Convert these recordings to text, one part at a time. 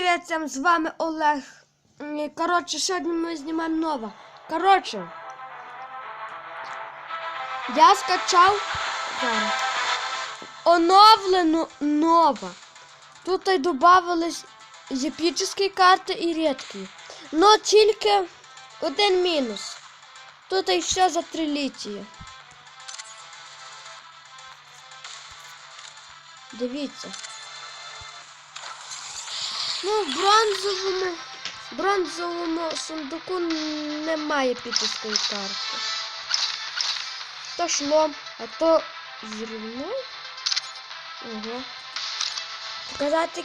Привіт, всім, з вами Олег. Коротше, сьогодні ми знімаємо нове. Коротше, я скачав зараз. Оновлено нове. Тут і додавались епічні карти і рідкі. Но тільки один мінус. Тут і все за трилітіє. Дивіться. Ну, в бронзовому, бронзовому сундуку немає підписької карти. То шлом, а то зрівнуй. Ого. Показати.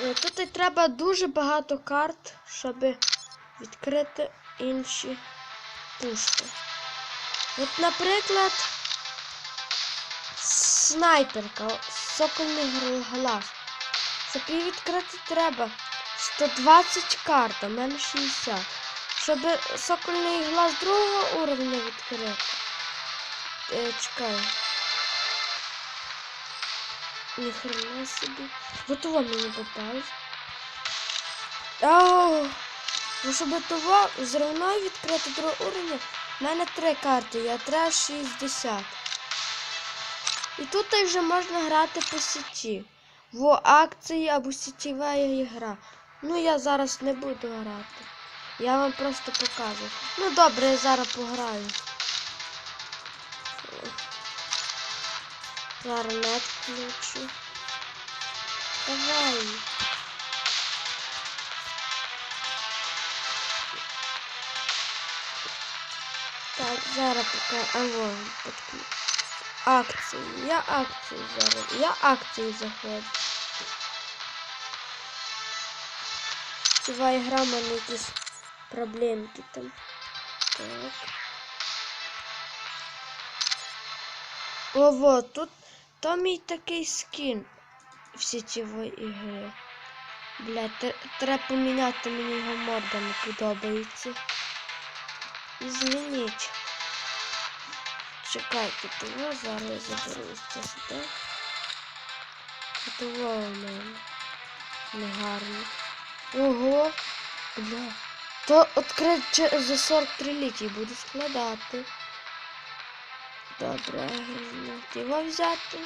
Е, Тут треба дуже багато карт, щоб відкрити інші пушки. От, наприклад, снайперка, сокольний глаз. Щоб відкрити треба 120 карт, а мене 60. Щоб сокольний глаз другого уровня відкрити. Е, чекай. Ніхрена собі. Готово мені попалось. Ау! Ну, щоб того зривною відкрити другого уровня, в мене три карти, я треба 60. І тут вже можна грати по сіті. В акції або сітєва ігра. Ну я зараз не буду грати. Я вам просто покажу. Ну добре, я зараз пограю. Зараз нет включу. Давай. Так, зараз пока. А вон, подключу. Акції. Я акції зараз. Я акції заходжу. Ціва ігра в якісь проблемки там. Так. О, вот, тут то мій такий скін в сітєвої ігри. Тр- треба поміняти мені його морда не подобається. І змініть. Чекайте, того зараз заберу це сюди. Того у мене негарно. Ого, бля. То відкрити за 43 літій буду складати. Добре, його взяти.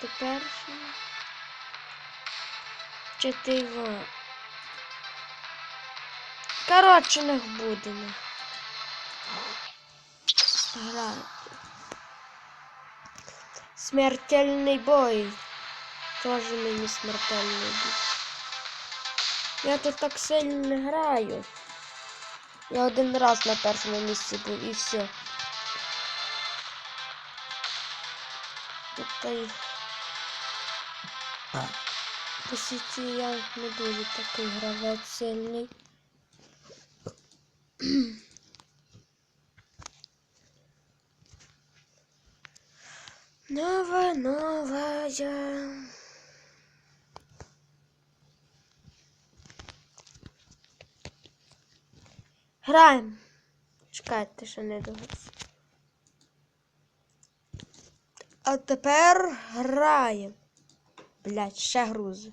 Тепер. Чи ти його? Коротше, не будемо. Грати. Смертельний бой. Тоже мені смертельний бой. Я тут так сильно не граю. Я один раз на першому місці був і все. Та по сіті я не дуже такий гравець сильний. Нова, новая. Граємо. Чекайте, що не догас. А тепер граємо. Блять, ще грузи.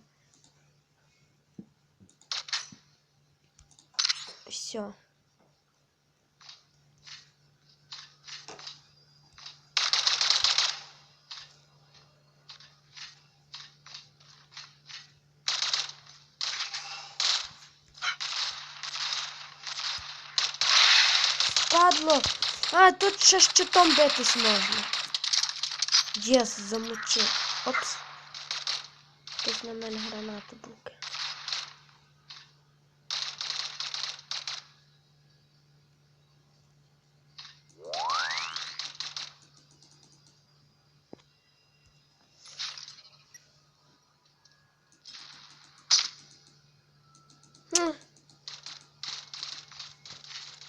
Все. Падло. А, тут ще щитом битись можна. Єс, замочив. Опс. Хтось на мене гранати буки.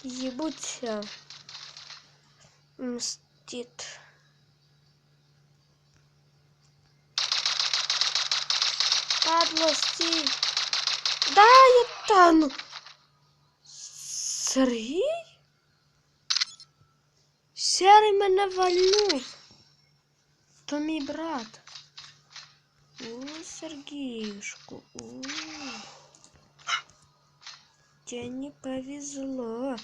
Ебуться. Мстит. Падло, стій. Да, я тану. Сергій? Серий мене вальнув. То мій брат. Ось Сергеюшку. У. Тебе не повезло,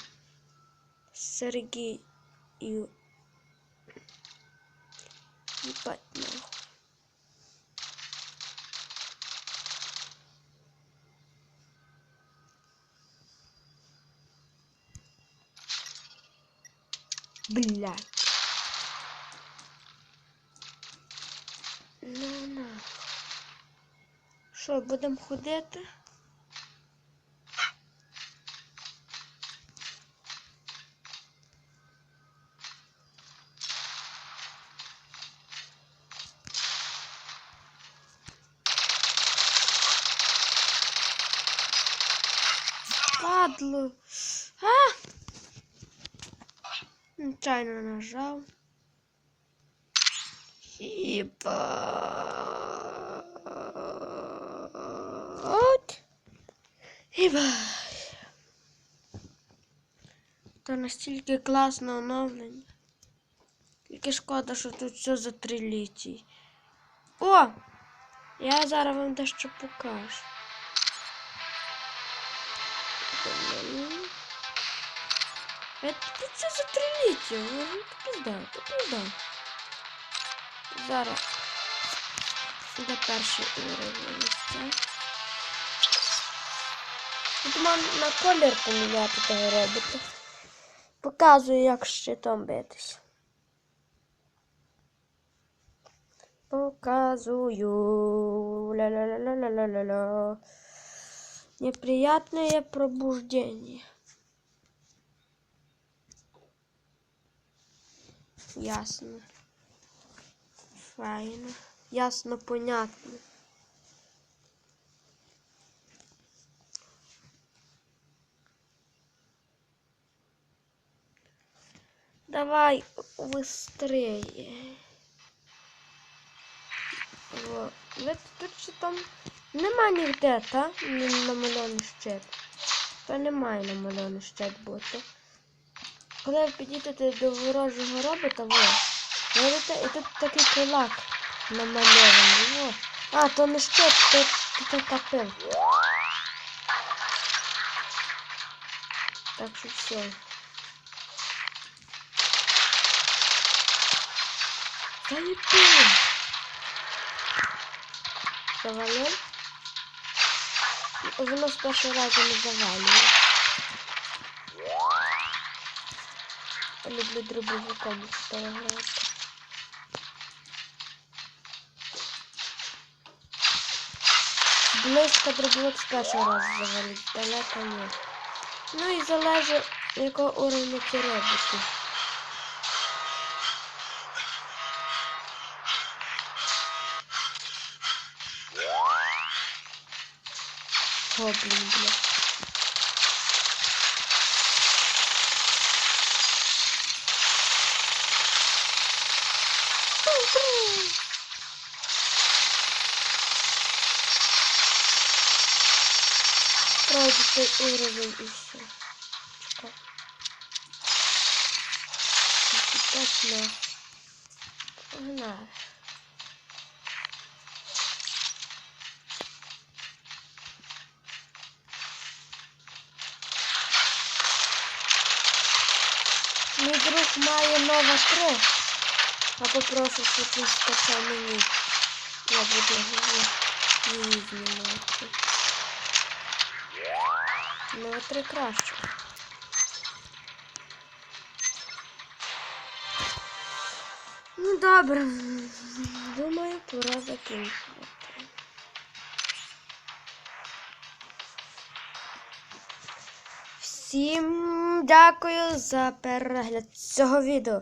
Сергею. Ебать нахуй. Блядь. Ну на. Що, будемо ходити? Падло. А! Нечайно нажав. Ебать. Ебать. Це настільки класне оновлення. Тільки шкода, що тут все за три літій. О! Я зараз вам дещо покажу. Это за три літія. Ну, то пізда, то пізда. Зараз. Де перший уровень. Тут можна на колір поміняти того робота. Показую, як щитом битись. Показую. Ля-ля-ля-ля-ля-ля-ля. Неприятное пробуждение. Ясно. Файно. Ясно, понятно. Давай быстрее. Ви тут що там нема ніде, та? Ні намальований щит. Та немає намальований щит бути. Коли ви підійдете до ворожого робота, во, видите, і тут такий кулак намальований. Во. А, то не щит, то, то така пил. Так що все. Та не. Завалив. Воно з першого разу не завалює. Я люблю дробовиком переграти. Близько дробовик з першого разу завалить, далеко ні. Ну і залежить, якого уровня ті роботи. Гоблін, бля. Пройди цей уровень і все. Чекай. Точно. Погнали. Мій друг має нова 3. Я попрошу, щоб він скачав мені. Я буду її, її знімати. Нова 3 краще. Ну добре. Думаю, пора закінчувати. Всім дякую за перегляд цього відео.